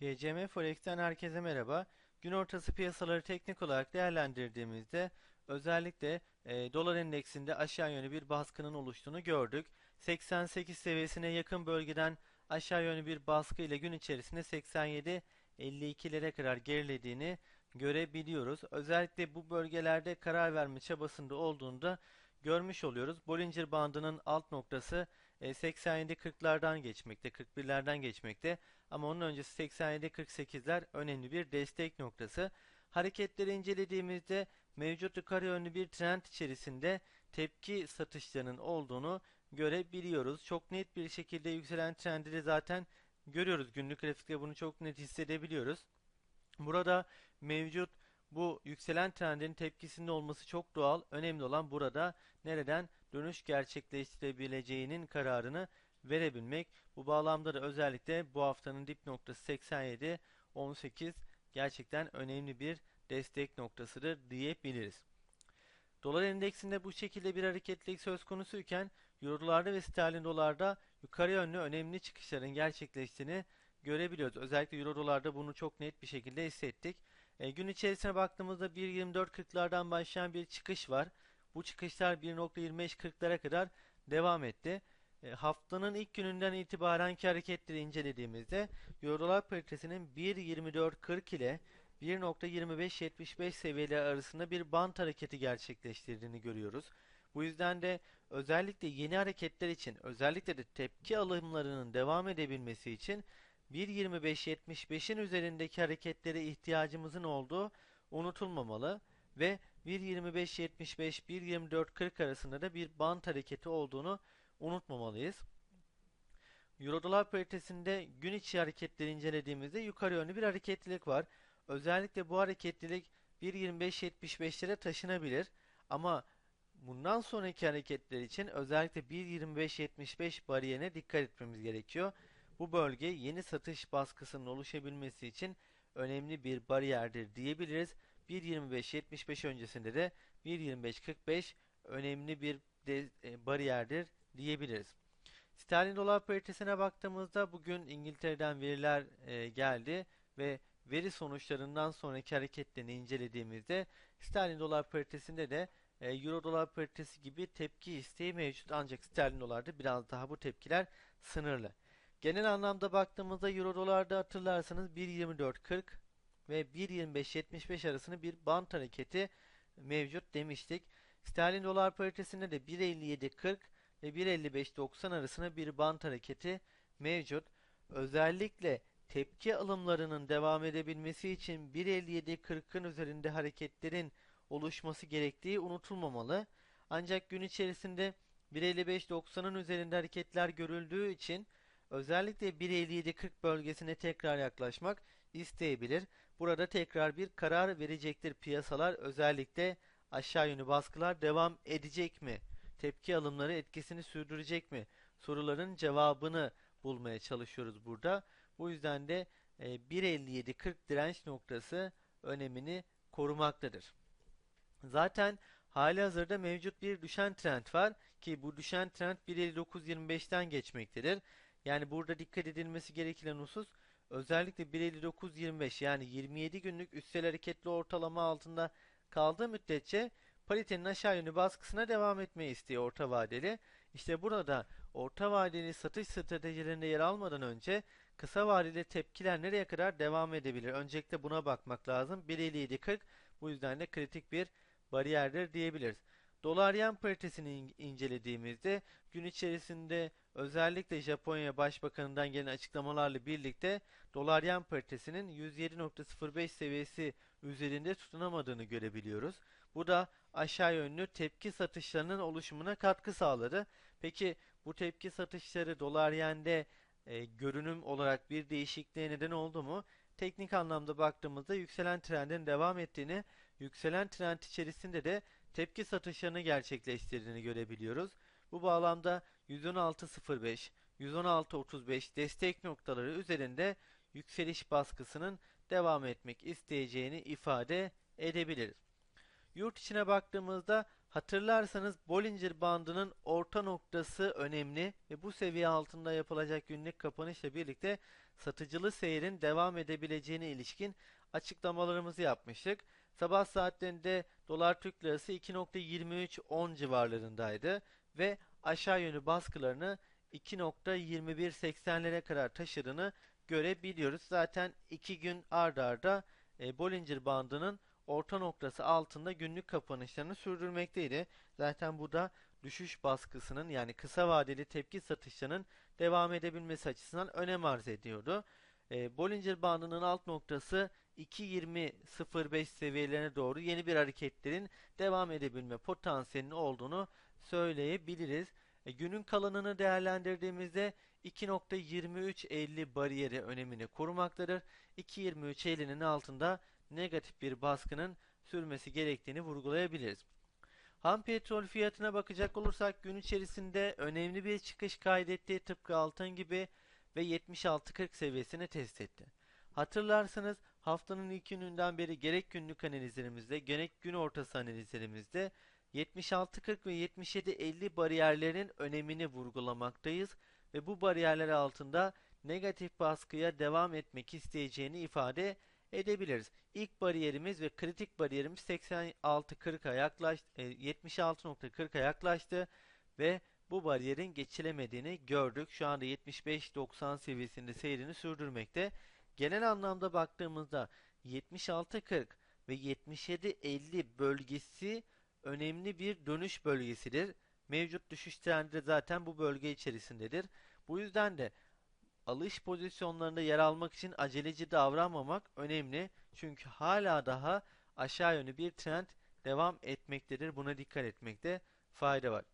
YCM Forex'ten herkese merhaba. Gün ortası piyasaları teknik olarak değerlendirdiğimizde özellikle e, dolar endeksinde aşağı yönlü bir baskının oluştuğunu gördük. 88 seviyesine yakın bölgeden aşağı yönlü bir baskı ile gün içerisinde 87 52'lere kadar gerilediğini görebiliyoruz. Özellikle bu bölgelerde karar verme çabasında olduğunda görmüş oluyoruz. Bollinger bandının alt noktası e, 87-40'lardan geçmekte, 41'lerden geçmekte. Ama onun öncesi 87-48'ler önemli bir destek noktası. Hareketleri incelediğimizde mevcut yukarı yönlü bir trend içerisinde tepki satışlarının olduğunu görebiliyoruz. Çok net bir şekilde yükselen trendi de zaten görüyoruz. Günlük grafikte bunu çok net hissedebiliyoruz. Burada mevcut bu yükselen trendin tepkisinde olması çok doğal. Önemli olan burada nereden dönüş gerçekleştirebileceğinin kararını verebilmek. Bu bağlamda da özellikle bu haftanın dip noktası 87 18 gerçekten önemli bir destek noktasıdır diyebiliriz. Dolar endeksinde bu şekilde bir hareketlilik söz konusuyken Eurolarda ve sterlin dolarda yukarı yönlü önemli çıkışların gerçekleştiğini görebiliyoruz. Özellikle Euro dolarda bunu çok net bir şekilde hissettik. E, gün içerisine baktığımızda 1.24.40'lardan başlayan bir çıkış var. Bu çıkışlar 1.25.40'lara kadar devam etti. E, haftanın ilk gününden itibarenki hareketleri incelediğimizde Eurodolar paritesinin 1.24.40 ile 1.2575 seviyeleri arasında bir bant hareketi gerçekleştirdiğini görüyoruz. Bu yüzden de özellikle yeni hareketler için özellikle de tepki alımlarının devam edebilmesi için 1.25.75'in üzerindeki hareketlere ihtiyacımızın olduğu unutulmamalı ve 1.25.75 1.24.40 arasında da bir bant hareketi olduğunu unutmamalıyız. Eurodolar paritesinde gün içi hareketleri incelediğimizde yukarı yönlü bir hareketlilik var. Özellikle bu hareketlilik 1.25.75'lere taşınabilir ama bundan sonraki hareketler için özellikle 1.25.75 bariyerine dikkat etmemiz gerekiyor. Bu bölge yeni satış baskısının oluşabilmesi için önemli bir bariyerdir diyebiliriz. 1.25.75 öncesinde de 1.25.45 önemli bir de, e, bariyerdir diyebiliriz. Sterlin dolar paritesine baktığımızda bugün İngiltere'den veriler e, geldi ve veri sonuçlarından sonraki hareketlerini incelediğimizde sterlin dolar paritesinde de e, euro dolar paritesi gibi tepki isteği mevcut ancak sterlin dolarda biraz daha bu tepkiler sınırlı. Genel anlamda baktığımızda euro dolarda hatırlarsanız 1.24.40 ve 1.25.75 arasında bir bant hareketi mevcut demiştik. Sterlin dolar paritesinde de 1.57.40 ve 1.55.90 arasında bir bant hareketi mevcut. Özellikle tepki alımlarının devam edebilmesi için 1.57.40'ın üzerinde hareketlerin oluşması gerektiği unutulmamalı. Ancak gün içerisinde 1.55.90'ın üzerinde hareketler görüldüğü için özellikle 1.57.40 bölgesine tekrar yaklaşmak isteyebilir. Burada tekrar bir karar verecektir piyasalar özellikle aşağı yönlü baskılar devam edecek mi? Tepki alımları etkisini sürdürecek mi? Soruların cevabını bulmaya çalışıyoruz burada. Bu yüzden de 1.57.40 direnç noktası önemini korumaktadır. Zaten hali hazırda mevcut bir düşen trend var ki bu düşen trend 1.59.25'ten geçmektedir. Yani burada dikkat edilmesi gereken husus özellikle 1.59.25 yani 27 günlük üstel hareketli ortalama altında kaldığı müddetçe paritenin aşağı yönlü baskısına devam etmeyi istiyor orta vadeli. İşte burada orta vadeli satış stratejilerinde yer almadan önce kısa vadeli tepkiler nereye kadar devam edebilir? Öncelikle buna bakmak lazım. 1.57.40 bu yüzden de kritik bir bariyerdir diyebiliriz. Dolar yen paritesini incelediğimizde gün içerisinde özellikle Japonya Başbakanı'ndan gelen açıklamalarla birlikte dolar yen paritesinin 107.05 seviyesi üzerinde tutunamadığını görebiliyoruz. Bu da aşağı yönlü tepki satışlarının oluşumuna katkı sağladı. Peki bu tepki satışları dolar yende e, görünüm olarak bir değişikliğe neden oldu mu? Teknik anlamda baktığımızda yükselen trendin devam ettiğini, yükselen trend içerisinde de tepki satışlarını gerçekleştirdiğini görebiliyoruz. Bu bağlamda 116.05, 116.35 destek noktaları üzerinde yükseliş baskısının devam etmek isteyeceğini ifade edebiliriz. Yurt içine baktığımızda Hatırlarsanız Bollinger bandının orta noktası önemli ve bu seviye altında yapılacak günlük kapanışla birlikte satıcılı seyrin devam edebileceğine ilişkin açıklamalarımızı yapmıştık. Sabah saatlerinde dolar Türk lirası 2.2310 civarlarındaydı ve aşağı yönlü baskılarını 2.2180'lere kadar taşıdığını görebiliyoruz. Zaten iki gün ardarda arda, e, Bollinger bandının orta noktası altında günlük kapanışlarını sürdürmekteydi. Zaten bu da düşüş baskısının yani kısa vadeli tepki satışlarının devam edebilmesi açısından önem arz ediyordu. E, Bollinger bandının alt noktası 2.20.05 seviyelerine doğru yeni bir hareketlerin devam edebilme potansiyelinin olduğunu söyleyebiliriz. E, günün kalanını değerlendirdiğimizde 2.2350 bariyeri önemini korumaktadır. 2.2350'nin altında negatif bir baskının sürmesi gerektiğini vurgulayabiliriz. Ham petrol fiyatına bakacak olursak gün içerisinde önemli bir çıkış kaydetti tıpkı altın gibi ve 76.40 seviyesini test etti. Hatırlarsanız haftanın ilk gününden beri gerek günlük analizlerimizde gerek gün ortası analizlerimizde 76.40 ve 77.50 bariyerlerin önemini vurgulamaktayız ve bu bariyerler altında negatif baskıya devam etmek isteyeceğini ifade edebiliriz. İlk bariyerimiz ve kritik bariyerimiz 86.40'a yaklaştı, 76.40'a yaklaştı ve bu bariyerin geçilemediğini gördük. Şu anda 75-90 seviyesinde seyrini sürdürmekte. Genel anlamda baktığımızda 76-40 ve 77-50 bölgesi önemli bir dönüş bölgesidir. Mevcut düşüş trendi zaten bu bölge içerisindedir. Bu yüzden de alış pozisyonlarında yer almak için aceleci davranmamak önemli. Çünkü hala daha aşağı yönlü bir trend devam etmektedir. Buna dikkat etmekte fayda var.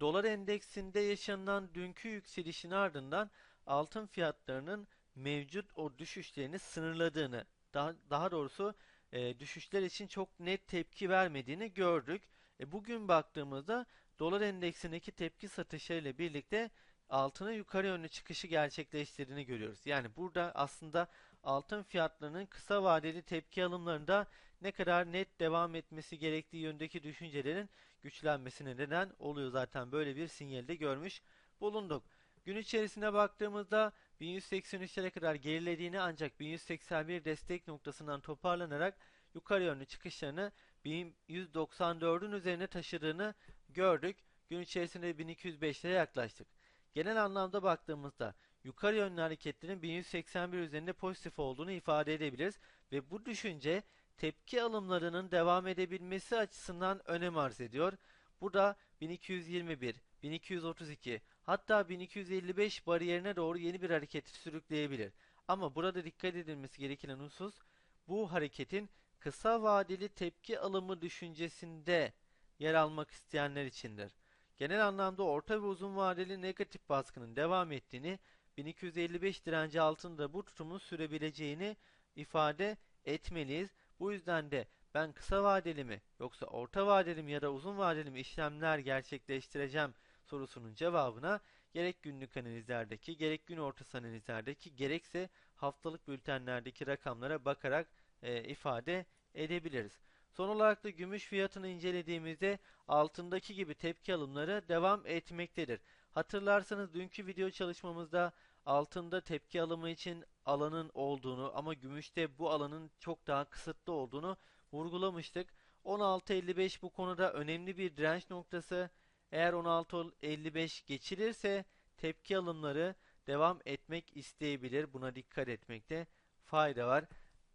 Dolar endeksinde yaşanan dünkü yükselişin ardından altın fiyatlarının mevcut o düşüşlerini sınırladığını, daha, daha doğrusu e, düşüşler için çok net tepki vermediğini gördük. E, bugün baktığımızda dolar endeksindeki tepki satışlarıyla birlikte altına yukarı yönlü çıkışı gerçekleştirdiğini görüyoruz. Yani burada aslında altın fiyatlarının kısa vadeli tepki alımlarında ne kadar net devam etmesi gerektiği yöndeki düşüncelerin güçlenmesine neden oluyor zaten böyle bir sinyalde görmüş bulunduk. Gün içerisinde baktığımızda 1183'lere kadar gerilediğini ancak 1181 destek noktasından toparlanarak yukarı yönlü çıkışlarını 1194'ün üzerine taşıdığını gördük. Gün içerisinde 1205'lere yaklaştık. Genel anlamda baktığımızda yukarı yönlü hareketlerin 1181 üzerinde pozitif olduğunu ifade edebiliriz ve bu düşünce tepki alımlarının devam edebilmesi açısından önem arz ediyor. Burada 1221, 1232 hatta 1255 bariyerine doğru yeni bir hareketi sürükleyebilir. Ama burada dikkat edilmesi gereken husus bu hareketin kısa vadeli tepki alımı düşüncesinde yer almak isteyenler içindir. Genel anlamda orta ve uzun vadeli negatif baskının devam ettiğini, 1255 direnci altında bu tutumun sürebileceğini ifade etmeliyiz. Bu yüzden de ben kısa vadeli mi yoksa orta vadeli mi ya da uzun vadeli mi işlemler gerçekleştireceğim sorusunun cevabına gerek günlük analizlerdeki, gerek gün ortası analizlerdeki, gerekse haftalık bültenlerdeki rakamlara bakarak e, ifade edebiliriz. Son olarak da gümüş fiyatını incelediğimizde altındaki gibi tepki alımları devam etmektedir. Hatırlarsanız dünkü video çalışmamızda altında tepki alımı için alanın olduğunu ama gümüşte bu alanın çok daha kısıtlı olduğunu vurgulamıştık. 16.55 bu konuda önemli bir direnç noktası. Eğer 16.55 geçilirse tepki alımları devam etmek isteyebilir. Buna dikkat etmekte fayda var.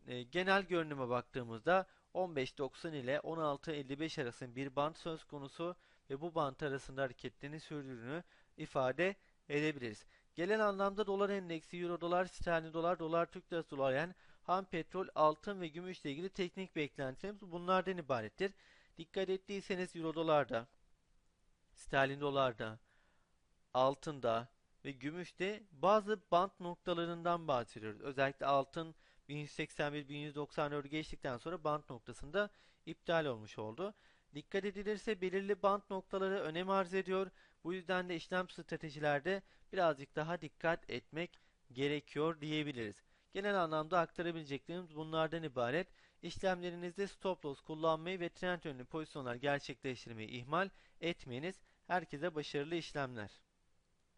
E, genel görünüme baktığımızda 15.90 ile 16.55 arasında bir band söz konusu ve bu band arasında hareketlerini sürdüğünü ifade edebiliriz. Gelen anlamda dolar endeksi, euro dolar, sterlin dolar, dolar Türk lirası dolar yani ham petrol, altın ve gümüşle ilgili teknik beklentilerimiz bunlardan ibarettir. Dikkat ettiyseniz euro dolarda, sterlin dolarda, altında ve gümüşte bazı band noktalarından bahsediyoruz. Özellikle altın 1181-1194'ü geçtikten sonra band noktasında iptal olmuş oldu. Dikkat edilirse belirli band noktaları önem arz ediyor. Bu yüzden de işlem stratejilerde birazcık daha dikkat etmek gerekiyor diyebiliriz. Genel anlamda aktarabileceklerimiz bunlardan ibaret. İşlemlerinizde stop loss kullanmayı ve trend yönlü pozisyonlar gerçekleştirmeyi ihmal etmeyiniz. Herkese başarılı işlemler.